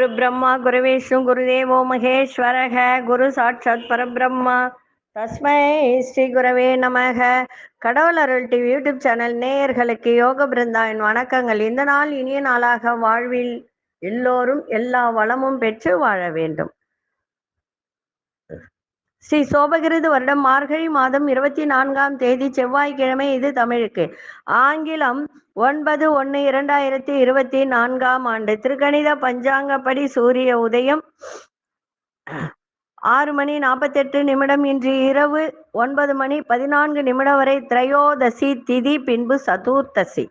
குரு பிரம்மா குரு விஷ்ணு குருதேவோ மகேஸ்வரக குரு சாட்சாத் பரபிரம்மா. தஸ்மை ஸ்ரீ குரவே நமக. கடவுள் அருள் டிவி யூடியூப் சேனல் நேயர்களுக்கு யோக பிருந்தாவின் வணக்கங்கள். இந்த நாள் இனிய நாளாக வாழ்வில் எல்லோரும் எல்லா வளமும் பெற்று வாழ வேண்டும். ஸ்ரீ சோபகிருது வருடம் மார்கழி மாதம் இருபத்தி நான்காம் தேதி செவ்வாய்க்கிழமை இது தமிழுக்கு. ஆங்கிலம் ஒன்பது ஒன்று இரண்டாயிரத்தி இருபத்தி நான்காம் ஆண்டு திருக்கணித பஞ்சாங்கப்படி சூரிய உதயம் ஆறு மணி நாற்பத்தெட்டு நிமிடம் இன்று இரவு ஒன்பது மணி பதினான்கு நிமிடம் வரை திரையோதசி திதி பின்பு சதுர்த்தசி.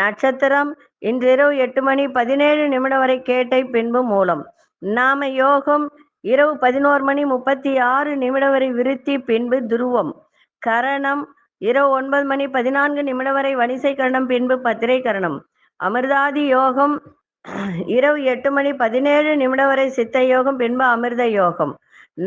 நட்சத்திரம் இன்று இரவு எட்டு மணி பதினேழு நிமிடம் வரை கேட்டை பின்பு மூலம். நாம யோகம் இரவு பதினோரு மணி முப்பத்தி ஆறு நிமிடம் வரை விருத்தி பின்பு துருவம். கரணம் இரவு ஒன்பது மணி பதினான்கு நிமிடம் வரை வணிசை கரணம் பின்பு பத்திரை கரணம். அமிர்தாதி யோகம் இரவு எட்டு மணி பதினேழு நிமிடம் வரை சித்த யோகம் பின்பு அமிர்த யோகம்.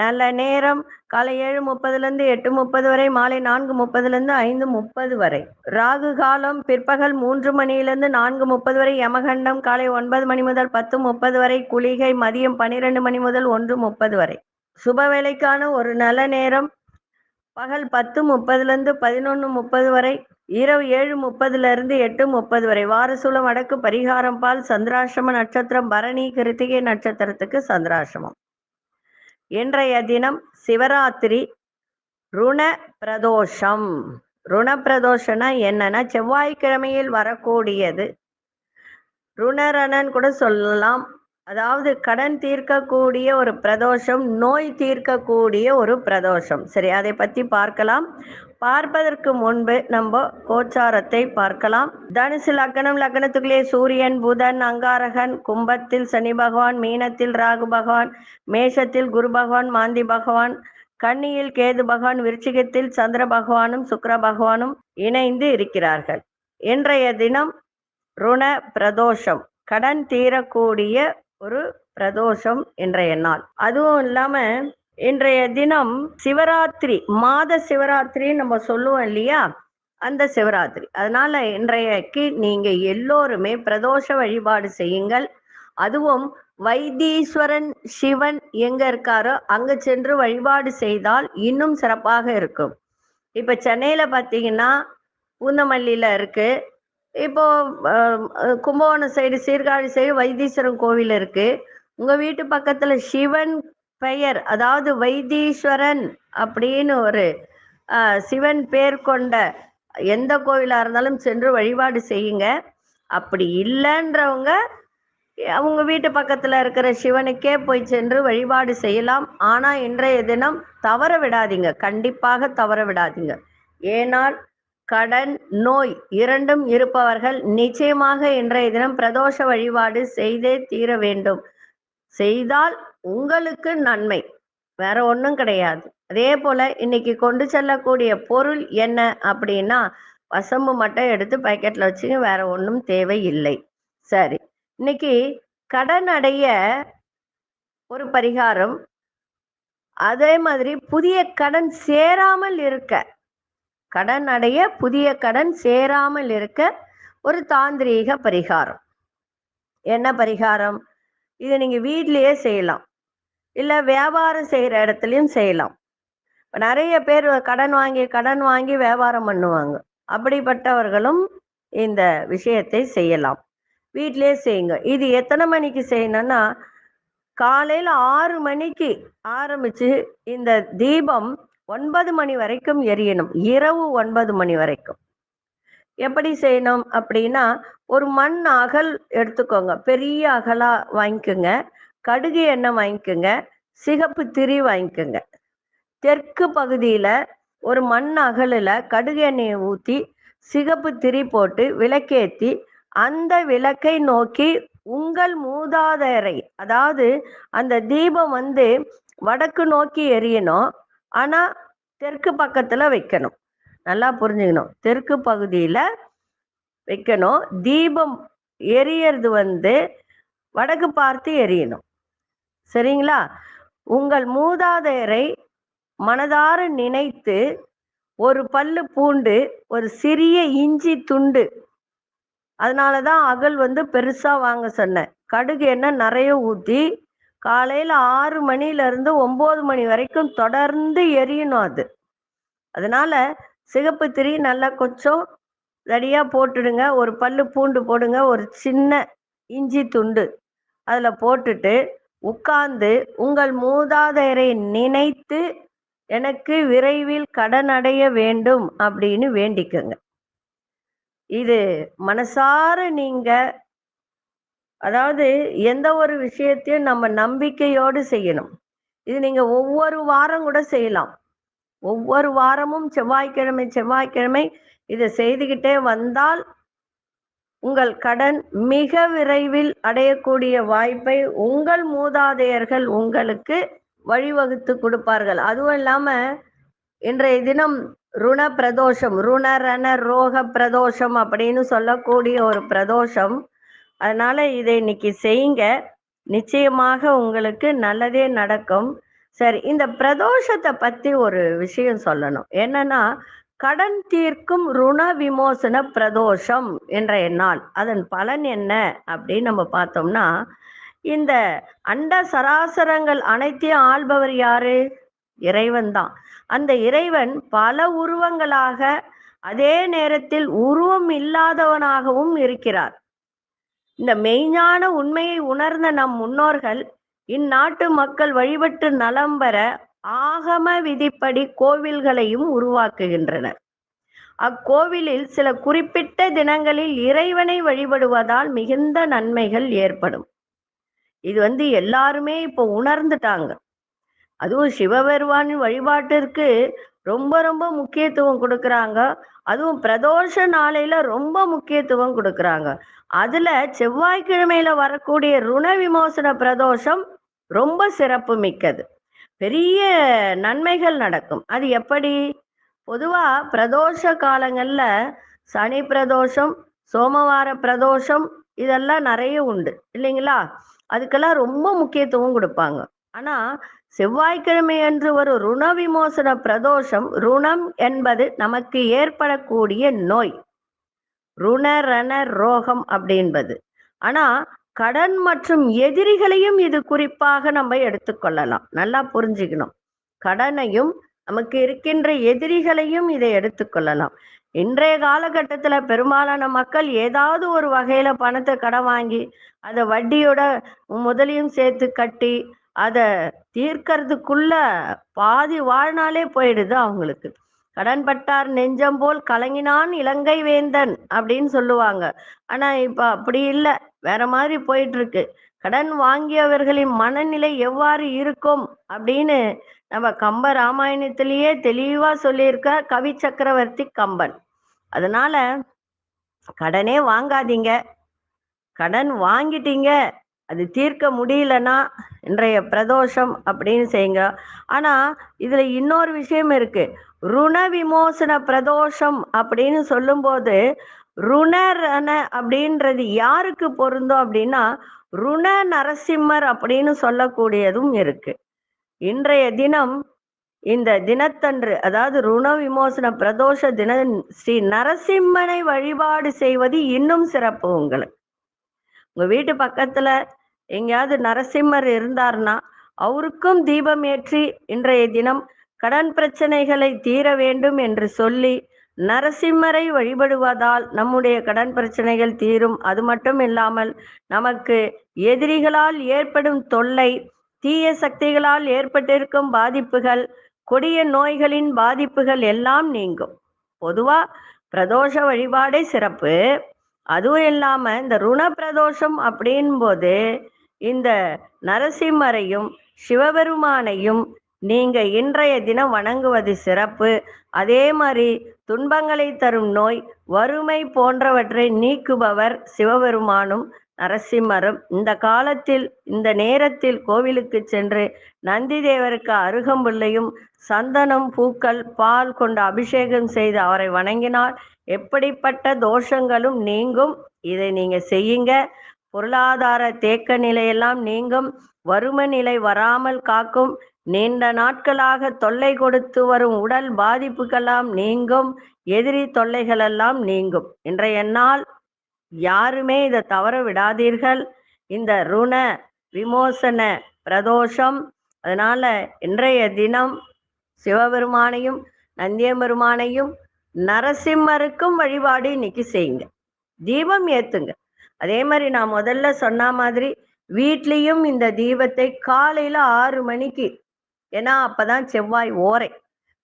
நல்ல நேரம் காலை ஏழு முப்பதுலேருந்து எட்டு முப்பது வரை மாலை நான்கு முப்பதுலேருந்து ஐந்து முப்பது வரை. ராகு காலம் பிற்பகல் மூன்று மணியிலிருந்து நான்கு முப்பது வரை யமகண்டம் காலை ஒன்பது மணி முதல் பத்து முப்பது வரை குளிகை மதியம் பன்னிரெண்டு மணி முதல் ஒன்று முப்பது வரை. சுப வேலைக்கான ஒரு நல்ல நேரம் பகல் பத்து முப்பதுலேருந்து பதினொன்று முப்பது வரை இரவு ஏழு முப்பதுலேருந்து எட்டு முப்பது வரை. வாரசூலம் வடக்கு பரிகாரம் பால் சந்திராசிரம நட்சத்திரம் பரணி கிருத்திகை நட்சத்திரத்துக்கு சந்திராசிரமம் இன்றைய தினம் சிவராத்திரி ருண பிரதோஷம். ருண பிரதோஷம்னா என்னன்னா செவ்வாய்க்கிழமையில் வரக்கூடியது. ருணரணன் கூட சொல்லலாம். அதாவது கடன் தீர்க்கக்கூடிய ஒரு பிரதோஷம் நோய் தீர்க்கக்கூடிய ஒரு பிரதோஷம். சரி அதை பற்றி பார்க்கலாம். பார்ப்பதற்கு முன்பு நம்ம கோச்சாரத்தை பார்க்கலாம். தனுசு லக்னம் லக்னத்துக்குள்ளே சூரியன் புதன் அங்காரகன் கும்பத்தில் சனி பகவான் மீனத்தில் ராகு பகவான் மேஷத்தில் குரு பகவான் மாந்தி பகவான் கன்னியில் கேது பகவான் விருச்சிகத்தில் சந்திர பகவானும் சுக்கர பகவானும் இணைந்து இருக்கிறார்கள். இன்றைய தினம் ருண பிரதோஷம் கடன் தீரக்கூடிய ஒரு பிரதோஷம் இன்றைய நாள். அதுவும் இல்லாம இன்றைய தினம் சிவராத்திரி மாத சிவராத்திரின்னு நம்ம சொல்லுவோம் இல்லையா? அந்த சிவராத்திரி. அதனால இன்றையக்கு நீங்க எல்லோருமே பிரதோஷ வழிபாடு செய்யுங்கள். அதுவும் வைத்தீஸ்வரன் சிவன் எங்க இருக்காரோ அங்க சென்று வழிபாடு செய்தால் இன்னும் சிறப்பாக இருக்கும். இப்ப சென்னையில பாத்தீங்கன்னா பூந்தமல்லியில இருக்கு. இப்போ கும்பகோணம் சைடு சீர்காழி சைடு வைத்தீஸ்வரன் கோவில் இருக்கு. உங்க வீட்டு பக்கத்துல சிவன் பெயர் அதாவது வைத்தீஸ்வரன் அப்படின்னு ஒரு சிவன் பேர் கொண்ட எந்த கோவிலா இருந்தாலும் சென்று வழிபாடு செய்யுங்க. அப்படி இல்லைன்றவங்க அவங்க வீட்டு பக்கத்துல இருக்கிற சிவனுக்கே போய் சென்று வழிபாடு செய்யலாம். ஆனா இன்றைய தினம் தவற விடாதீங்க. கண்டிப்பாக தவற விடாதீங்க. ஏனால் கடன் நோய் இரண்டும் இருப்பவர்கள் நிச்சயமாக இன்றைய தினம் பிரதோஷ வழிபாடு செய்தே தீர வேண்டும். செய்தால் உங்களுக்கு நன்மை. வேற ஒன்றும் கிடையாது. அதே போல இன்னைக்கு கொண்டு செல்லக்கூடிய பொருள் என்ன அப்படின்னா வசம்பு மட்டும் எடுத்து பாக்கெட்ல வச்சுங்க வேற ஒன்றும் தேவையில்லை. சரி. இன்னைக்கு கடன் அடைய ஒரு பரிகாரம். அதே மாதிரி புதிய கடன் சேராமல் இருக்க கடன் அடைய புதிய கடன் சேராமல் இருக்க ஒரு தாந்திரீக பரிகாரம். என்ன பரிகாரம்? இது நீங்க வீட்லயே செய்யலாம். இல்ல வியாபாரம் செய்யற இடத்துலயும் செய்யலாம். நிறைய பேர் கடன் வாங்கி கடன் வாங்கி வியாபாரம் பண்ணுவாங்க. அப்படிப்பட்டவர்களும் இந்த விஷயத்தை செய்யலாம். வீட்லயே செய்யுங்க. இது எத்தனை மணிக்கு செய்யணும்னா காலையில ஆறு மணிக்கு ஆரம்பிச்சு இந்த தீபம் ஒன்பது மணி வரைக்கும் எரியணும். இரவு ஒன்பது மணி வரைக்கும். எப்படி செய்யணும் அப்படின்னா ஒரு மண் அகல் எடுத்துக்கோங்க. பெரிய அகலா வாங்கிக்கோங்க. கடுகு எண்ணெய் வாங்கிக்கோங்க. சிகப்பு திரி வாங்கிக்கோங்க. தெற்கு பகுதியில ஒரு மண் அகலில் கடுகு எண்ணெயை ஊற்றி சிகப்பு திரி போட்டு விளக்கேற்றி அந்த விளக்கை நோக்கி உங்கள் மூதாதையரை அதாவது அந்த தீபம் வந்து வடக்கு நோக்கி எரியணும். ஆனா தெற்கு பக்கத்துல வைக்கணும். நல்லா புரிஞ்சுக்கணும். தெற்கு பகுதியில வைக்கணும். தீபம் எரியறது வந்து வடக்கு பார்த்து எரியணும். சரிங்களா? உங்கள் மூதாதையரை மனதார நினைத்து ஒரு பல்லு பூண்டு ஒரு சிறிய இஞ்சி துண்டு அதனால தான் அகல் வந்து பெருசா வாங்க சொன்னேன். கடுகு எண்ணெய் நிறைய ஊற்றி காலையில் ஆறு மணிலேருந்து ஒன்பது மணி வரைக்கும் தொடர்ந்து எரியணும் அது. அதனால சிகப்பு திரி நல்லா கொஞ்சம் ரெடியாக போட்டுடுங்க. ஒரு பல்லு பூண்டு போடுங்க. ஒரு சின்ன இஞ்சி துண்டு அதில் போட்டுட்டு உட்கார்ந்து உங்கள் மூதாதையரை நினைத்து எனக்கு விரைவில் கடன் அடைய வேண்டும் அப்படின்னு வேண்டிக்கோங்க. இது மனசார நீங்க அதாவது எந்த ஒரு விஷயத்தையும் நம்ம நம்பிக்கையோடு செய்யணும். இது நீங்க ஒவ்வொரு வாரம் கூட செய்யலாம். ஒவ்வொரு வாரமும் செவ்வாய்க்கிழமை செவ்வாய்க்கிழமை இதை செய்துக்கிட்டே வந்தால் உங்கள் கடன் மிக விரைவில் அடையக்கூடிய வாய்ப்பை உங்கள் மூதாதையர்கள் உங்களுக்கு வழிவகுத்து கொடுப்பார்கள். அதுவும் இல்லாம இன்றைய தினம் ருண பிரதோஷம் ருண ரண ரோக பிரதோஷம் அப்படின்னு சொல்லக்கூடிய ஒரு பிரதோஷம் அதனால இதை இன்னைக்கு செய்யுங்க. நிச்சயமாக உங்களுக்கு நல்லதே நடக்கும். சரி இந்த பிரதோஷத்தை பத்தி ஒரு விஷயம் சொல்லணும். என்னன்னா கடன் தீர்க்கும் ருண விமோசன பிரதோஷம் என்ற நாள் அதன் பலன் என்ன அப்படின்னு நம்ம பார்த்தோம்னா இந்த அண்ட சராசரங்கள் அனைத்தையும் ஆள்பவர் யாரு? இறைவன் தான். அந்த இறைவன் பல உருவங்களாக அதே நேரத்தில் உருவம் இல்லாதவனாகவும் இருக்கிறார். இந்த மெய்ஞான உண்மையை உணர்ந்த நம் முன்னோர்கள் இந்நாட்டு மக்கள் வழிபட்டு நலம் பெற ஆகம விதிப்படி கோவில்களையும் உருவாக்குகின்றனர். அக்கோவிலில் சில குறிப்பிட்ட தினங்களில் இறைவனை வழிபடுவதால் மிகுந்த நன்மைகள் ஏற்படும். இது வந்து எல்லாருமே இப்போ உணர்ந்துட்டாங்க. அதுவும் சிவபெருவான் வழிபாட்டிற்கு ரொம்ப ரொம்ப முக்கியத்துவம் கொடுக்குறாங்க. அதுவும் பிரதோஷ நாளையில ரொம்ப முக்கியத்துவம் கொடுக்குறாங்க. அதுல செவ்வாய்க்கிழமையில வரக்கூடிய ருண விமோசன பிரதோஷம் ரொம்ப சிறப்பு மிக்கது. பெரிய நன்மைகள் நடக்கும். அது எப்படி? பொதுவா பிரதோஷ காலங்கள்ல சனி பிரதோஷம் சோமவார பிரதோஷம் இதெல்லாம் நிறைய உண்டு. இல்லைங்களா? அதுக்கெல்லாம் ரொம்ப முக்கியத்துவம் கொடுப்பாங்க. ஆனா செவ்வாய்க்கிழமை என்று ஒரு ருண விமோசன பிரதோஷம் ருணம் என்பது நமக்கு ஏற்படக்கூடிய நோய். ருண ரண ரோகம் அப்படின்பது. ஆனா கடன் மற்றும் எதிரிகளையும் இது குறிப்பாக நம்ம எடுத்துக்கொள்ளலாம். நல்லா புரிஞ்சுக்கணும். கடனையும் நமக்கு இருக்கின்ற எதிரிகளையும் இதை எடுத்துக்கொள்ளலாம். இன்றைய காலகட்டத்தில் பெரும்பாலான மக்கள் ஏதாவது ஒரு வகையில பணத்தை கடன் வாங்கி அதை வட்டியோட முதலையும் சேர்த்து கட்டி அதை தீர்க்கறதுக்குள்ள பாதி வாழ்நாளே போயிடுது அவங்களுக்கு. கடன்பட்டார் நெஞ்சம் போல் கலங்கினான் இலங்கை வேந்தன் அப்படின்னு சொல்லுவாங்க. ஆனா இப்ப அப்படி இல்லை. வேற மாதிரி போயிட்டு இருக்கு கடன் வாங்கியவர்களின் மனநிலை எவ்வாறு இருக்கும் அப்படின்னு நம்ம கம்ப ராமாயணத்திலேயே தெளிவா சொல்லியிருக்க கவி சக்கரவர்த்தி கம்பன். அதனால கடனே வாங்காதீங்க. கடன் வாங்கிட்டீங்க. அது தீர்க்க முடியலன்னா இன்றைய பிரதோஷம் அப்படின்னு செய்யுங்க. ஆனா இதுல இன்னொரு விஷயம் இருக்கு. ருண விமோசன பிரதோஷம் அப்படின்னு சொல்லும்போது ருணரண அப்படின்றது யாருக்கு பொருந்தும் அப்படின்னா ருண நரசிம்மர் அப்படின்னு சொல்லக்கூடியதும் இருக்கு. இன்றைய தினம் இந்த தினத்தன்று அதாவது ருண விமோசன பிரதோஷ தின ஸ்ரீ நரசிம்மனை வழிபாடு செய்வது இன்னும் சிறப்பு உங்களுக்கு. உங்க வீட்டு பக்கத்துல எங்கேயாவது நரசிம்மர் இருந்தார்னா அவருக்கும் தீபம் ஏற்றி இன்றைய தினம் கடன் பிரச்சனைகளை தீர வேண்டும் என்று சொல்லி நரசிம்மரை வழிபடுவதால் நம்முடைய கடன் பிரச்சனைகள் தீரும். அது மட்டும் இல்லாமல் நமக்கு எதிரிகளால் ஏற்படும் தொல்லை தீய சக்திகளால் ஏற்பட்டிருக்கும் பாதிப்புகள் கொடிய நோய்களின் பாதிப்புகள் எல்லாம் நீங்கும். பொதுவா பிரதோஷ வழிபாடே சிறப்பு. அதுவும் இல்லாம இந்த ருண பிரதோஷம் அப்படின் போது இந்த நரசிம்மரையும் சிவபெருமானையும் நீங்க இன்றைய தினம் வணங்குவது சிறப்பு. அதே மாதிரி துன்பங்களை தரும் நோய் வறுமை போன்றவற்றை நீக்குபவர் சிவபெருமானும் நரசிம்மரும். இந்த காலத்தில் இந்த நேரத்தில் கோவிலுக்கு சென்று நந்தி தேவருக்கு அருகம்புள்ளையும் சந்தனம் பூக்கள் பால் கொண்டு அபிஷேகம் செய்து அவரை வணங்கினால் எப்படிப்பட்ட தோஷங்களும் நீங்கும். இதை நீங்க செய்யுங்க. பொருளாதார தேக்க நிலையெல்லாம் நீங்கும். வறுமை நிலை வராமல் காக்கும். நீண்ட நாட்களாக தொல்லை கொடுத்து வரும் உடல் பாதிப்புகளெல்லாம் நீங்கும். எதிரி தொல்லைகளெல்லாம் நீங்கும். இன்றைய நாள் யாருமே இதை தவற விடாதீர்கள். இந்த ருண விமோசன பிரதோஷம். அதனால இன்றைய தினம் சிவபெருமானையும் நந்தியபெருமானையும் நரசிம்மருக்கும் வழிபாடு இன்னைக்கு செய்யுங்க. தீபம் ஏத்துங்க. அதே மாதிரி நான் முதல்ல சொன்ன மாதிரி வீட்லேயும் இந்த தீபத்தை காலையில ஆறு மணிக்கு ஏன்னா அப்பதான் செவ்வாய் ஓரை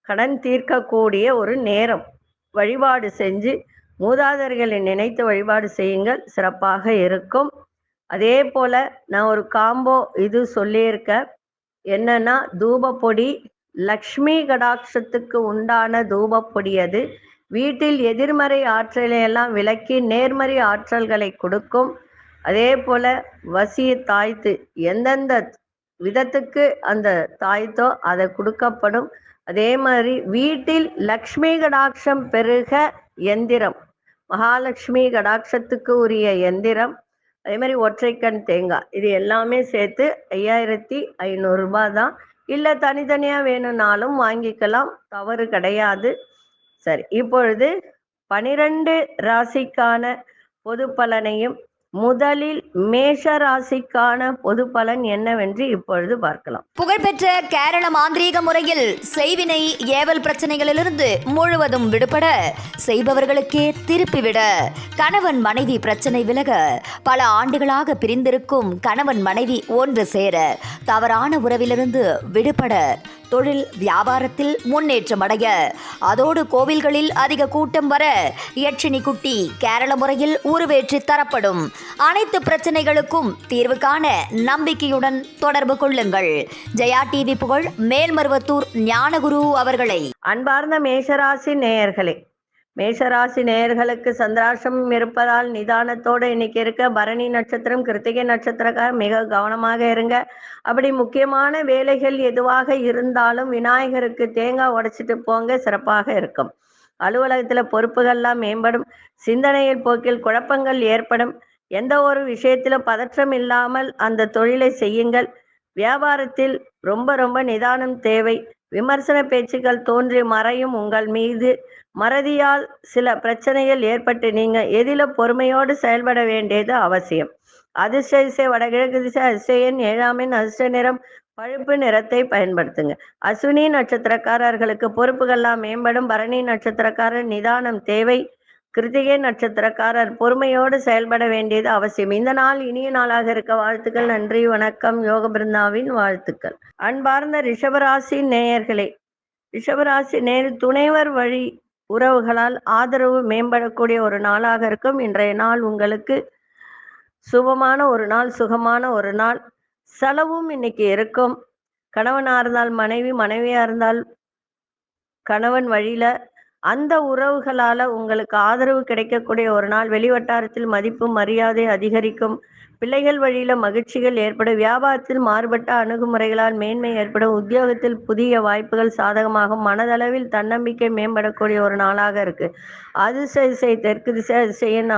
கடன் தீர்க்கக்கூடிய ஒரு நேரம். வழிபாடு செஞ்சு மூதாதர்களை நினைத்து வழிபாடு செய்யுங்கள் சிறப்பாக இருக்கும். அதே போல நான் ஒரு காம்போ இது சொல்லியிருக்கேன். என்னன்னா தூபப்பொடி லக்ஷ்மி கடாட்சத்துக்கு உண்டான தூபப்பொடி அது. வீட்டில் எதிர்மறை ஆற்றலை எல்லாம் விலக்கி நேர்மறை ஆற்றல்களை கொடுக்கும். அதே போல வசிய தாய்த்து எந்தெந்த விதத்துக்கு அந்த தாய்த்தோ அதை கொடுக்கப்படும். அதே மாதிரி வீட்டில் லக்ஷ்மி கடாட்சம் பெருக எந்திரம். மகாலட்சுமி கடாட்சத்துக்கு உரிய எந்திரம். அதே மாதிரி ஒற்றைக்கண் தேங்காய். இது எல்லாமே சேர்த்து ஐயாயிரத்தி ஐநூறுரூபா தான். இல்லை தனித்தனியாக வேணும்னாலும் வாங்கிக்கலாம். தவறு கிடையாது. சரி இப்பொழுது பனிரெண்டு ராசிக்கான பொது பலனையும் முதலில் மேஷ ராசிக்கான பொது பலன் என்னவென்று இப்பொழுது பார்க்கலாம். புகழ்பெற்ற கேரள மாந்திரீக முறையில் செய்வினை ஏவல் பிரச்சனைகளிலிருந்து முழுவதும் விடுபட செய்பவர்களுக்கே திருப்பிவிட கணவன் மனைவி பிரச்சனை விலக பல ஆண்டுகளாக பிரிந்திருக்கும் கணவன் மனைவி ஒன்று சேர தவறான உறவிலிருந்து விடுபட தொழில் வியாபாரத்தில் முன்னேற்றம் அடைய. அதோடு கோவில்களில் அதிக கூட்டம் வர யட்சினி குட்டி கேரள முறையில் உருவேற்றி தரப்படும். அனைத்து பிரச்சனைகளுக்கும் தீர்வு காண நம்பிக்கையுடன் தொடர்பு கொள்ளுங்கள். ஜெயா டிவி புகழ் மேல்மருவத்தூர் ஞானகுரு அவர்களை. அன்பார்ந்த மேஷராசி நேயர்களே மேஷராசி நேயர்களுக்கு சந்திராசிரமம் இருப்பதால் நிதானத்தோடு இன்னைக்கு இருக்க பரணி நட்சத்திரம் கிருத்திகை நட்சத்திரக்கார மிக கவனமாக இருங்க. அப்படி முக்கியமான வேலைகள் எதுவாக இருந்தாலும் விநாயகருக்கு தேங்காய் உடைச்சிட்டு போங்க சிறப்பாக இருக்கும். அலுவலகத்தில் பொறுப்புகள்லாம் மேம்படும். சிந்தனையில் போக்கில் குழப்பங்கள் ஏற்படும். எந்த ஒரு விஷயத்திலும் பதற்றம் இல்லாமல் அந்த தொழிலை செய்யுங்கள். வியாபாரத்தில் ரொம்ப ரொம்ப நிதானம் தேவை. விமர்சன பேச்சுக்கள் தோன்றி மறையும் உங்கள் மீது. மறதியால் சில பிரச்சனைகள் ஏற்பட்டு நீங்க எதில பொறுமையோடு செயல்பட வேண்டியது அவசியம். அதிர்ஷ்ட திசை வடகிழக்கு திசை அதிர்ஷ்டன் ஏழாமின் அதிர்ஷ்ட நிறம் பழுப்பு நிறத்தை பயன்படுத்துங்க. அஸ்வினி நட்சத்திரக்காரர்களுக்கு பொறுப்புகள்லாம் மேம்படும். பரணி நட்சத்திரக்காரர் நிதானம் தேவை கிருத்திகை நட்சத்திரக்காரர் பொறுமையோடு செயல்பட வேண்டியது அவசியம். இந்த நாள் இனிய நாளாக இருக்க வாழ்த்துக்கள். நன்றி வணக்கம். யோக பிருந்தாவின் வாழ்த்துக்கள். அன்பார்ந்த ரிஷபராசி நேயர்களே ரிஷபராசி நேர் துணைவர் வழி உறவுகளால் ஆதரவு மேம்படக்கூடிய ஒரு நாளாக இருக்கும். இன்றைய நாள் உங்களுக்கு சுபமான ஒரு நாள் சுகமான ஒரு நாள். செலவும் இன்னைக்கு இருக்கும். கணவனாக இருந்தால் மனைவி மனைவியாக இருந்தால் கணவன் வழியில அந்த உறவுகளால உங்களுக்கு ஆதரவு கிடைக்கக்கூடிய ஒரு நாள். வெளிவட்டாரத்தில் மதிப்பு மரியாதை அதிகரிக்கும். பிள்ளைகள் வழியில மகிழ்ச்சிகள் ஏற்படும். வியாபாரத்தில் மாறுபட்ட அணுகுமுறைகளால் மேன்மை ஏற்படும். உத்தியோகத்தில் புதிய வாய்ப்புகள் சாதகமாகும். மனதளவில் தன்னம்பிக்கை மேம்படக்கூடிய ஒரு நாளாக இருக்கு. அதிர்ஷ்ட திசை தெற்கு திசை அதிசயன்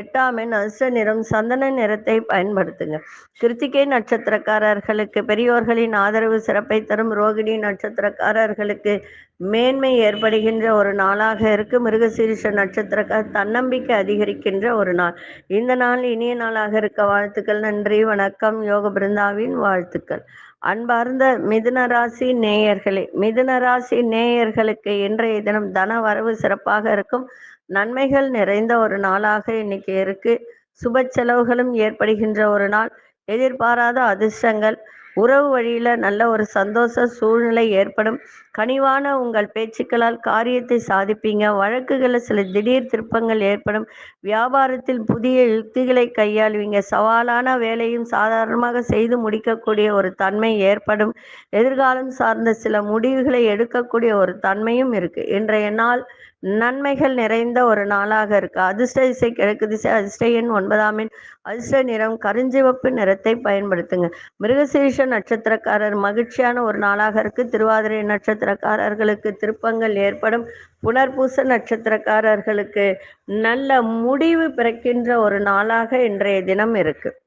எட்டாம் எண் அதிர்ஷ்ட நிறம் சந்தன நிறத்தை பயன்படுத்துங்க. கிருத்திகை நட்சத்திரக்காரர்களுக்கு பெரியோர்களின் ஆதரவு சிறப்பை தரும் ரோகிணி நட்சத்திரக்காரர்களுக்கு மேன்மை ஏற்படுகின்ற ஒரு நாளாக இருக்கு. மிருகசீரிஷ நட்சத்திரக்கார தன்னம்பிக்கை அதிகரிக்கின்ற ஒரு நாள். இந்த நாள் இனிய நாளாக இருக்க. வாழ்த்துக்கள் நன்றி வணக்கம். யோக பிருந்தாவின் வாழ்த்துக்கள். அன்பார்ந்த மிதுன ராசி நேயர்களே மிதுன ராசி நேயர்களுக்கு இன்றைய தினம் தன வரவு சிறப்பாக இருக்கும். நன்மைகள் நிறைந்த ஒரு நாளாக இன்னைக்கு இருக்கு. சுப செலவுகளும் ஏற்படுகின்ற ஒரு நாள். எதிர்பாராத அதிர்ஷ்டங்கள். உறவு வழியில நல்ல ஒரு சந்தோஷ சூழ்நிலை ஏற்படும். கனிவான உங்கள் பேச்சுக்களால் காரியத்தை சாதிப்பீங்க. வழக்குகளில் சில திடீர் திருப்பங்கள் ஏற்படும். வியாபாரத்தில் புதிய யுக்திகளை கையாளுவீங்க. சவாலான வேலையும் சாதாரணமாக செய்து முடிக்கக்கூடிய ஒரு தன்மை ஏற்படும். எதிர்காலம் சார்ந்த சில முடிவுகளை எடுக்கக்கூடிய ஒரு தன்மையும் இருக்கு. இன்றைய நாள் நன்மைகள் நிறைந்த ஒரு நாளாக இருக்கு. அதிர்ஷ்ட இசை கிழக்கு திசை அதிர்ஷ்ட எண் ஒன்பதாம் எண் அதிர்ஷ்ட நிறம் கருஞ்சிவப்பு நிறத்தை பயன்படுத்துங்க. மிருகசீர்ஷ நட்சத்திரக்காரர் மகிழ்ச்சியான ஒரு நாளாக இருக்கு. திருவாதிரை நட்சத்திரக்காரர்களுக்கு திருப்பங்கள் ஏற்படும். புனர்பூச நட்சத்திரக்காரர்களுக்கு நல்ல முடிவு பிறக்கின்ற ஒரு நாளாக இன்றைய தினம் இருக்கு.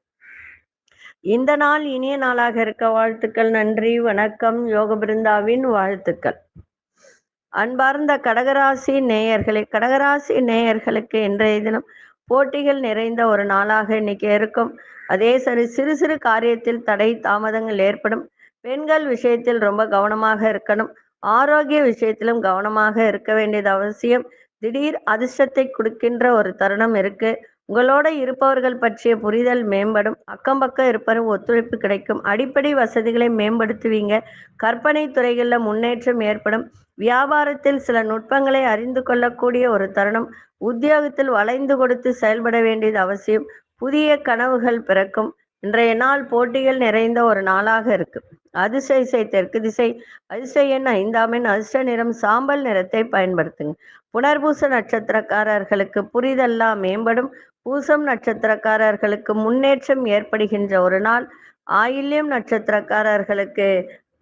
இந்த நாள் இனிய நாளாக இருக்க. வாழ்த்துக்கள் நன்றி வணக்கம். யோக பிருந்தாவின் வாழ்த்துக்கள். அன்பார்ந்த கடகராசி நேயர்களே கடகராசி நேயர்களுக்கு இன்றைய தினம் போட்டிகள் நிறைந்த ஒரு நாளாக இன்னைக்கு இருக்கும். அதே சரி சிறு சிறு காரியத்தில் தடை தாமதங்கள் ஏற்படும். பெண்கள் விஷயத்தில் ரொம்ப கவனமாக இருக்கணும். ஆரோக்கிய விஷயத்திலும் கவனமாக இருக்க வேண்டியது அவசியம். திடீர் அதிர்ஷ்டத்தை கொடுக்கின்ற ஒரு தருணம் இருக்கு. உங்களோட இருப்பவர்கள் பற்றிய புரிதல் மேம்படும். அக்கம் பக்கம் இருப்பவரும் ஒத்துழைப்பு கிடைக்கும். அடிப்படை வசதிகளை மேம்படுத்துவீங்க. கற்பனை துறைகளில் முன்னேற்றம் ஏற்படும். வியாபாரத்தில் சில நுட்பங்களை அறிந்து கொள்ளக்கூடிய ஒரு தருணம். உத்தியோகத்தில் வளைந்து கொடுத்து செயல்பட வேண்டியது அவசியம். புதிய கனவுகள் பிறக்கும். இன்றைய நாள் போட்டிகள் நிறைந்த ஒரு நாளாக இருக்கு. அதிர்ஷ்ட இசை தெற்கு திசை. அதிசய எண் ஐந்தாம் எண் அதிர்ஷ்ட நிறம் சாம்பல் நிறத்தை பயன்படுத்துங்க. புனர்பூச நட்சத்திரக்காரர்களுக்கு புரிதெல்லாம் மேம்படும். பூசம் நட்சத்திரக்காரர்களுக்கு முன்னேற்றம் ஏற்படுகின்ற ஒரு நாள். ஆயில்யம் நட்சத்திரக்காரர்களுக்கு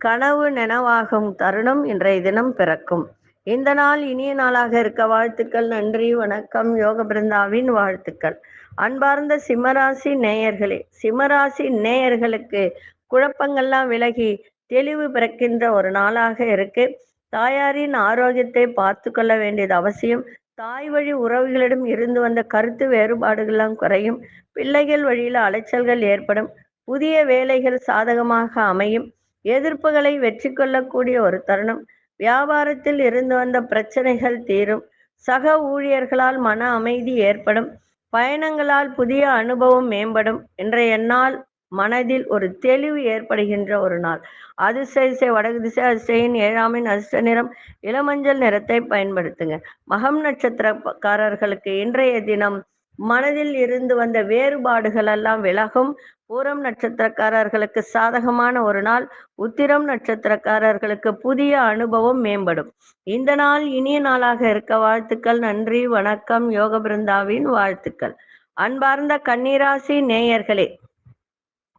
கனவு நனவாகும் தருணம் இன்றைய தினம் பிறக்கும். இந்த நாள் இனிய நாளாக இருக்க வாழ்த்துக்கள் நன்றி வணக்கம் யோக பிருந்தாவின் வாழ்த்துக்கள். அன்பார்ந்த சிம்மராசி நேயர்களே சிம்மராசி நேயர்களுக்கு குழப்பங்கள்லாம் விலகி தெளிவு பிறக்கின்ற ஒரு நாளாக இருக்கு. தாயாரின் ஆரோக்கியத்தை பார்த்து கொள்ள வேண்டியது அவசியம். தாய் வழி உறவுகளிடம் இருந்து வந்த கருத்து வேறுபாடுகள்லாம் குறையும். பிள்ளைகள் வழியில் அலைச்சல்கள் ஏற்படும். புதிய வேலைகள் சாதகமாக அமையும். எதிர்ப்புகளை வெற்றி கொள்ளக்கூடிய ஒரு தருணம். வியாபாரத்தில் இருந்து வந்த பிரச்சனைகள் தீரும். சக ஊழியர்களால் மன அமைதி ஏற்படும். பயணங்களால் புதிய அனுபவம் மேம்படும். இன்றைய நாள் மனதில் ஒரு தெளிவு ஏற்படுகின்ற ஒரு நாள். அதிர்ஷ்ட திசை வடக்கு திசை அதிர்ஷ்டையின் ஏழாமின் அதிர்ஷ்ட நிறம். இளமஞ்சள் நிறத்தை பயன்படுத்துங்க. மகம் நட்சத்திரக்காரர்களுக்கு இன்றைய தினம் மனதில் இருந்து வந்த வேறுபாடுகள் எல்லாம் விலகும். பூரம் நட்சத்திரக்காரர்களுக்கு சாதகமான ஒரு நாள். உத்திரம் நட்சத்திரக்காரர்களுக்கு புதிய அனுபவம் மேம்படும். இந்த நாள் இனிய நாளாக இருக்க வாழ்த்துக்கள். நன்றி வணக்கம். யோக பிருந்தாவின் வாழ்த்துக்கள். அன்பார்ந்த கன்னிராசி நேயர்களே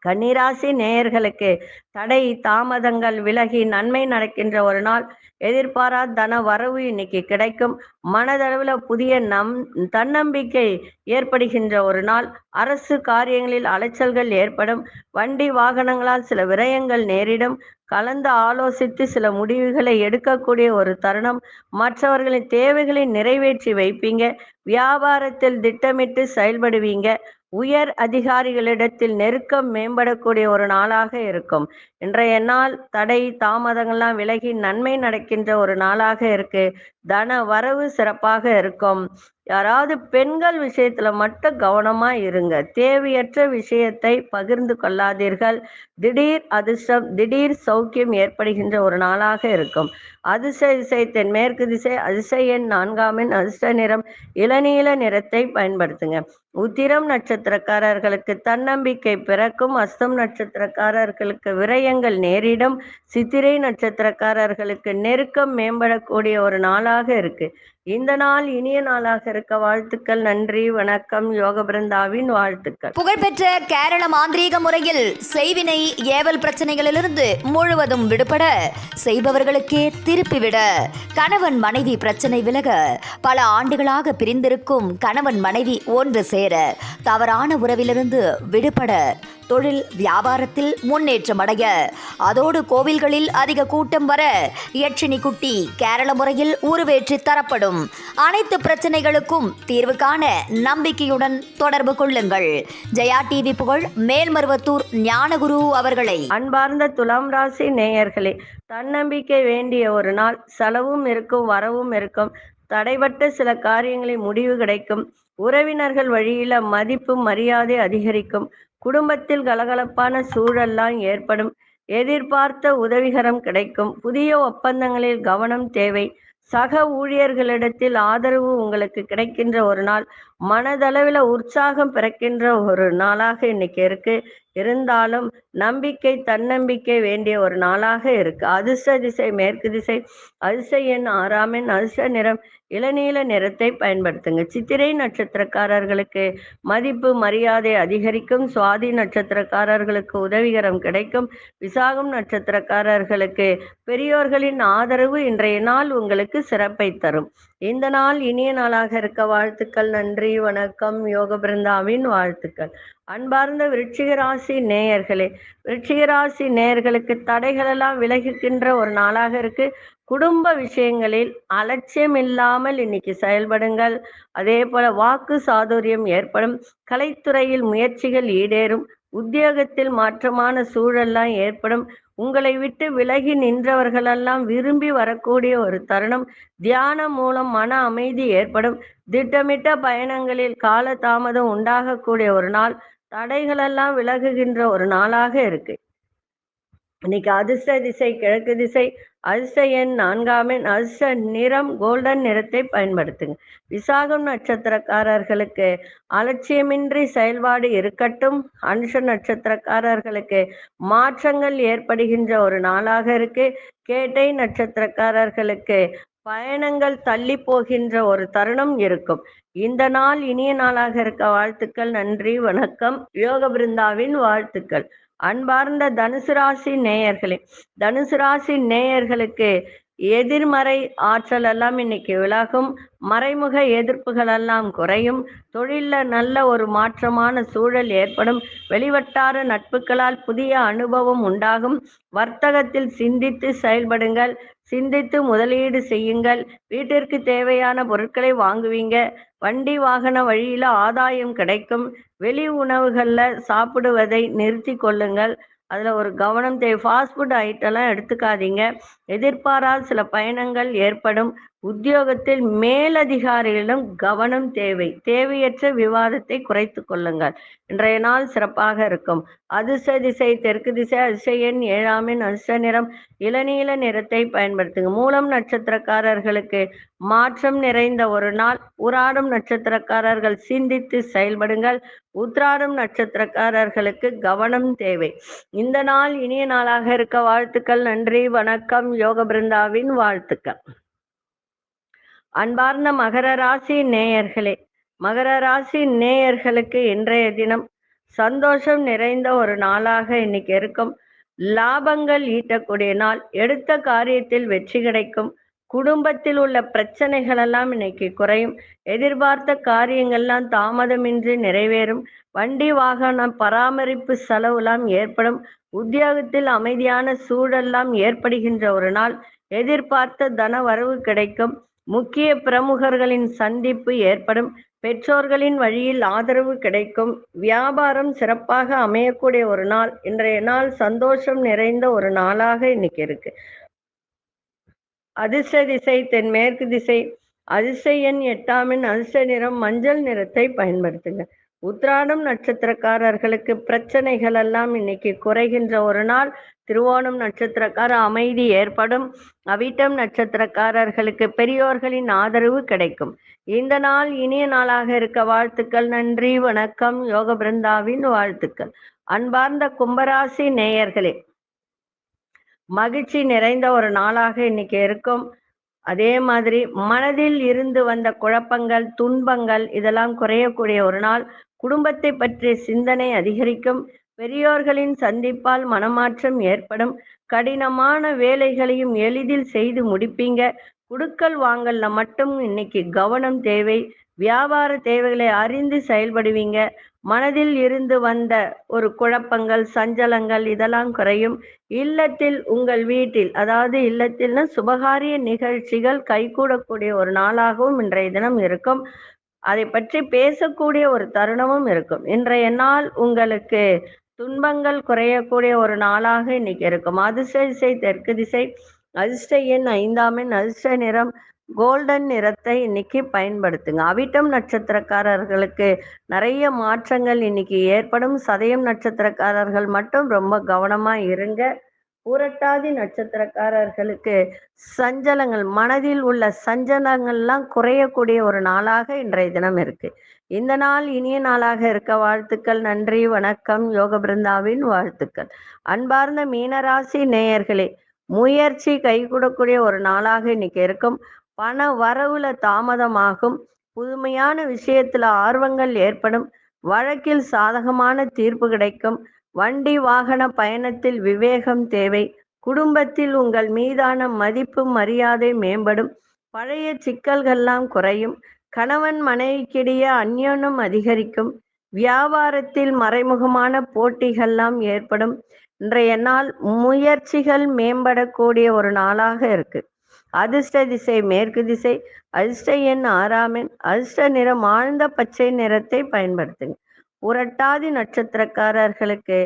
கன்னிராசி நேயர்களுக்கு தடை தாமதங்கள் விலகி நன்மை நடக்கின்ற ஒரு நாள். எதிர்பாரா தன வரவு இன்னைக்கு கிடைக்கும். மனதளவில் புதிய நம் தன்னம்பிக்கை ஏற்படுகின்ற ஒரு நாள். அரசு காரியங்களில் அலைச்சல்கள் ஏற்படும். வண்டி வாகனங்களால் சில விரயங்கள் நேரிடும். கலந்து ஆலோசித்து சில முடிவுகளை எடுக்கக்கூடிய ஒரு தருணம். மற்றவர்களின் தேவைகளை நிறைவேற்றி வைப்பீங்க. வியாபாரத்தில் திட்டமிட்டு செயல்படுவீங்க. உயர் அதிகாரிகளிடத்தில் நெருக்கம் மேம்படக்கூடிய ஒரு நாளாக இருக்கும். இன்றைய நாள் தடை தாமதங்கள்லாம் விலகி நன்மை நடக்கின்ற ஒரு நாளாக இருக்கு. தன வரவு சிறப்பாக இருக்கும். யாராவது பெண்கள் விஷயத்துல மட்டும் கவனமா இருங்க. தேவையற்ற விஷயத்தை பகிர்ந்து கொள்ளாதீர்கள். திடீர் அதிர்ஷ்டம் திடீர் சௌக்கியம் ஏற்படுகின்ற ஒரு நாளாக இருக்கும். அதிர்ஷ்ட திசை தென்மேற்கு திசை அதிர்ஷ்ட எண் நான்காம் எண் அதிர்ஷ்ட நிறம் இளநீல நிறத்தை பயன்படுத்துங்க. உத்திரம் நட்சத்திரக்காரர்களுக்கு தன்னம்பிக்கை பிறக்கும். அஸ்தம் நட்சத்திரக்காரர்களுக்கு விரயங்கள் நேரிடும். சித்திரை நட்சத்திரக்காரர்களுக்கு நெருக்கம் மேம்படக்கூடிய ஒரு நாளாக இருக்கு. இந்த நாள் இனிய நாளாக இருக்க வாழ்த்துக்கள் நன்றி வணக்கம் யோக பிருந்தாவின் வாழ்த்துக்கள். புகழ்பெற்ற கேரள மாந்திரீக முறையில் செய்வினை ஏவல் பிரச்சனைகளிலிருந்து முழுவதும் விடுபட செய்பவர்களுக்கே திருப்பிவிட கணவன் மனைவி பிரச்சனை விலக பல ஆண்டுகளாக பிரிந்திருக்கும் கணவன் மனைவி ஒன்று சேர தவறான உறவிலிருந்து விடுபட தொழில் வியாபாரத்தில் முன்னேற்றம் அடைய. அதோடு கோவில்களில் அதிக கூட்டம் வர யட்சினி குட்டி கேரள முறையில் உருவேற்றி தரப்படும். அனைத்து பிரச்சனைகளுக்கும் தீர்வு காண நம்பிக்கையுடன் தொடர்பு கொள்ளுங்கள். ஜெயா டிவி புகழ் மேல்மருவத்தூர் ஞானகுரு அவர்களை. அன்பார்ந்த துலாம் ராசி நேயர்களே தன்னம்பிக்கை வேண்டிய ஒரு நாள். செலவும் இருக்கும் வரவும் இருக்கும். தடைபட்ட சில காரியங்களில் முடிவு கிடைக்கும். உறவினர்கள் வழியில மதிப்பு மரியாதை அதிகரிக்கும். குடும்பத்தில் கலகலப்பான சூழல்லாம் ஏற்படும். எதிர்பார்த்த உதவிகரம் கிடைக்கும். புதிய ஒப்பந்தங்களில் கவனம் தேவை. சக ஊழியர்களிடத்தில் ஆதரவு உங்களுக்கு கிடைக்கின்ற ஒரு நாள். மனதளவில் உற்சாகம் பிறக்கின்ற ஒரு நாளாக இன்னைக்கு இருக்கு. இருந்தாலும் நம்பிக்கை தன்னம்பிக்கை வேண்டிய ஒரு நாளாக இருக்கு. அதிர்ஷ்ட திசை மேற்கு திசை அதிர்ஷ்ட எண் ஆறாம் எண் அதிர்ஷ்ட நிறம். இளநீல நிறத்தை பயன்படுத்துங்க. சித்திரை நட்சத்திரக்காரர்களுக்கு மதிப்பு மரியாதை அதிகரிக்கும். சுவாதி நட்சத்திரக்காரர்களுக்கு உதவிகரம் கிடைக்கும். விசாகம் நட்சத்திரக்காரர்களுக்கு பெரியோர்களின் ஆதரவு இன்றைய நாள் உங்களுக்கு சிறப்பை தரும். இந்த நாள் இனிய நாளாக இருக்க வாழ்த்துக்கள் நன்றி வணக்கம். யோக பிருந்தாவின் வாழ்த்துக்கள். அன்பார்ந்த விருச்சிக ராசி நேயர்களே விருச்சிக ராசி நேயர்களுக்கு தடைகளெல்லாம் விலகிக்கின்ற ஒரு நாளாக இருக்கு. குடும்ப விஷயங்களில் அலட்சியம் இல்லாமல் இன்னைக்கு செயல்படுங்கள். அதே போல வாக்கு சாதுரியம் ஏற்படும். கலைத்துறையில் முயற்சிகள் ஈடேறும். உத்தியோகத்தில் மாற்றமான சூழல்லாம் ஏற்படும். உங்களை விட்டு விலகி நின்றவர்களெல்லாம் விரும்பி வரக்கூடிய ஒரு தருணம். தியானம் மூலம் மன அமைதி ஏற்படும். திட்டமிட்ட பயணங்களில் கால தாமதம் உண்டாகக்கூடிய ஒரு நாள். தடைகளெல்லாம் விலகுகின்ற ஒரு நாளாக இருக்கு. இன்னைக்கு அதிர்ஷ்ட திசை கிழக்கு திசை அரிச எண் நான்காம் அரிச நிறம் கோல்டன் நிறத்தை பயன்படுத்துங்க. விசாகம் நட்சத்திரக்காரர்களுக்கு அலட்சியமின்றி செயல்பாடு இருக்கட்டும். அனுஷ நட்சத்திரக்காரர்களுக்கு மாற்றங்கள் ஏற்படுகின்ற ஒரு நாளாக இருக்கு. கேட்டை நட்சத்திரக்காரர்களுக்கு பயணங்கள் தள்ளி போகின்ற ஒரு தருணம் இருக்கும். இந்த நாள் இனிய நாளாக இருக்க. வாழ்த்துக்கள் நன்றி வணக்கம். யோக பிருந்தாவின் வாழ்த்துக்கள். அன்பார்ந்த தனுசு ராசி நேயர்களே தனுசு ராசி நேயர்களுக்கு எதிர்மறை ஆற்றல் எல்லாம் இன்னைக்கு விலகும். மறைமுக எதிர்ப்புகள் எல்லாம் குறையும். தொழில்ல நல்ல ஒரு மாற்றமான சூழல் ஏற்படும். வெளிவட்டார நட்புகளால் புதிய அனுபவம் உண்டாகும். வர்த்தகத்தில் சிந்தித்து செயல்படுங்கள். சிந்தித்து முதலீடு செய்யுங்கள். வீட்டிற்கு தேவையான பொருட்களை வாங்குவீங்க. வண்டி வாகன வழியில ஆதாயம் கிடைக்கும். வெளி உணவுகள்ல சாப்பிடுவதை நிறுத்தி கொள்ளுங்கள். அதில் ஒரு கவனம் தேவை. ஃபாஸ்ட் ஃபுட் ஐட்டம்லாம் எடுத்துக்காதீங்க. எதிர்பாராத சில பயணங்கள் ஏற்படும். உத்தியோகத்தில் மேலதிகாரிகளிடம் கவனம் தேவை. தேவையற்ற விவாதத்தை குறைத்து கொள்ளுங்கள். இன்றைய நாள் சிறப்பாக இருக்கும். அதிர்ஷ்ட திசை தெற்கு திசை அதிர்ஷ்ட எண் ஏழாம் எண் அதிர்ஷ்ட நிறம் இளநீல நிறத்தை பயன்படுத்துங்க. மூலம் நட்சத்திரக்காரர்களுக்கு மாற்றம் நிறைந்த ஒரு நாள். உராடும் நட்சத்திரக்காரர்கள் சிந்தித்து செயல்படுங்கள். உத்ராடும் நட்சத்திரக்காரர்களுக்கு கவனம் தேவை. இந்த நாள் இனிய நாளாக இருக்க வாழ்த்துக்கள். நன்றி வணக்கம். யோக பிருந்தாவின் வாழ்த்துக்கள். அன்பார்ந்த மகர ராசி நேயர்களே மகர ராசி நேயர்களுக்கு இன்றைய தினம் சந்தோஷம் நிறைந்த ஒரு நாளாக இன்னைக்கு இருக்கும். லாபங்கள் ஈட்டக்கூடிய நாள் எடுத்த காரியத்தில் வெற்றி கிடைக்கும். குடும்பத்தில் உள்ள பிரச்சனைகள் எல்லாம் இன்னைக்கு குறையும். எதிர்பார்த்த காரியங்கள்லாம் தாமதமின்றி நிறைவேறும். வண்டி வாகன பராமரிப்பு செலவுலாம் ஏற்படும். உத்தியோகத்தில் அமைதியான சூழல்லாம் ஏற்படுகின்ற ஒரு நாள். எதிர்பார்த்த தன வரவு கிடைக்கும். முக்கிய பிரமுகர்களின் சந்திப்பு ஏற்படும். பெற்றோர்களின் வழியில் ஆதரவு கிடைக்கும். வியாபாரம் சிறப்பாக அமையக்கூடிய ஒரு நாள். இன்றைய நாள் சந்தோஷம் நிறைந்த ஒரு நாளாக இன்னைக்கு இருக்கு. அதிர்ஷ்ட திசை தென்மேற்கு திசை. அதிர்ஷ்ட எண் எட்டாமின் அதிர்ஷ்ட நிறம் மஞ்சள் நிறத்தை பயன்படுத்துங்க. உத்ராடம் நட்சத்திரக்காரர்களுக்கு பிரச்சனைகள் எல்லாம் இன்னைக்கு குறைகின்ற ஒரு நாள். திருவோணம் நட்சத்திரக்கார அமைதி ஏற்படும். அவிட்டம் நட்சத்திரக்காரர்களுக்கு பெரியோர்களின் ஆதரவு கிடைக்கும். இந்த நாள் இனிய நாளாக இருக்க வாழ்த்துக்கள் நன்றி வணக்கம். யோக பிருந்தாவின் வாழ்த்துக்கள். அன்பார்ந்த கும்பராசி நேயர்களே மகிழ்ச்சி நிறைந்த ஒரு நாளாக இன்னைக்கு இருக்கும். அதே மாதிரி மனதில் இருந்து வந்த குழப்பங்கள் துன்பங்கள் இதெல்லாம் குறையக்கூடிய ஒரு நாள் குடும்பத்தை பற்றிய சிந்தனை அதிகரிக்கும். பெரியோர்களின் சந்திப்பால் மனமாற்றம் ஏற்படும். கடினமான வேலைகளையும் எளிதில் செய்து முடிப்பீங்க. குடுக்கல் வாங்கல்ல மட்டும் இன்னைக்கு கவனம் தேவை. வியாபார தேவைகளை அறிந்து செயல்படுவீங்க. மனதில் இருந்து வந்த ஒரு குழப்பங்கள் சஞ்சலங்கள் இதெல்லாம் குறையும். இல்லத்தில் உங்கள் வீட்டில் அதாவது இல்லத்தில்னா சுபகாரிய நிகழ்ச்சிகள் கைகூடக்கூடிய ஒரு நாளாகவும் இன்றைய தினம் இருக்கும். அதை பற்றி பேசக்கூடிய ஒரு தருணமும் இருக்கும். இன்றைய நாள் உங்களுக்கு துன்பங்கள் குறையக்கூடிய ஒரு நாளாக இன்னைக்கு இருக்கும். அதிர்ஷ்ட திசை தெற்கு திசை அதிர்ஷ்ட எண் ஐந்தாம் எண் அதிர்ஷ்ட நிறம் கோல்டன் நிறத்தை இன்னைக்கு பயன்படுத்துங்க. அவிட்டம் நட்சத்திரக்காரர்களுக்கு நிறைய மாற்றங்கள் இன்னைக்கு ஏற்படும். சதயம் நட்சத்திரக்காரர்கள் மட்டும் ரொம்ப கவனமா இருங்க. புரட்டாதி நட்சத்திரக்காரர்களுக்கு சஞ்சலங்கள் மனதில் உள்ள சஞ்சலங்கள்லாம் குறையக்கூடிய ஒரு நாளாக இன்றைய தினம் இருக்கு. இந்த நாள் இனிய நாளாக இருக்க வாழ்த்துக்கள் நன்றி வணக்கம் யோக பிருந்தாவின் வாழ்த்துக்கள். அன்பார்ந்த மீனராசி நேயர்களே முயற்சி கைகூடக்கூடிய ஒரு நாளாக இன்னைக்கு இருக்கும். பண வரவுல தாமதமாகும். புதுமையான விஷயத்துல ஆர்வங்கள் ஏற்படும். வழக்கில் சாதகமான தீர்ப்பு கிடைக்கும். வண்டி வாகன பயணத்தில் விவேகம் தேவை. குடும்பத்தில் உங்கள் மீதான மதிப்பு மரியாதை மேம்படும். பழைய சிக்கல்கள்லாம் குறையும். கணவன் மனைவிக்கிடையே அந்யோன்யம் அதிகரிக்கும். வியாபாரத்தில் மறைமுகமான போட்டிகள்லாம் ஏற்படும். இன்றைய நாள் முயற்சிகள் மேம்படக்கூடிய ஒரு நாளாக இருக்கு. அதிர்ஷ்ட திசை மேற்கு திசை அதிர்ஷ்ட எண் ஆறாம் எண் அதிர்ஷ்ட நிறம் ஆழ்ந்த பச்சை நிறத்தை பயன்படுத்துங்க. புரட்டாதி நட்சத்திரக்காரர்களுக்கு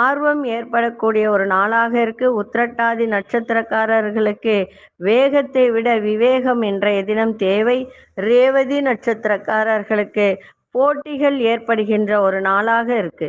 ஆர்வம் ஏற்படக்கூடிய ஒரு நாளாக இருக்கு. உத்திரட்டாதி நட்சத்திரக்காரர்களுக்கு வேகத்தை விட விவேகம் இன்றைய தினம் தேவை. ரேவதி நட்சத்திரக்காரர்களுக்கு போட்டிகள் ஏற்படுகின்ற ஒரு நாளாக இருக்கு.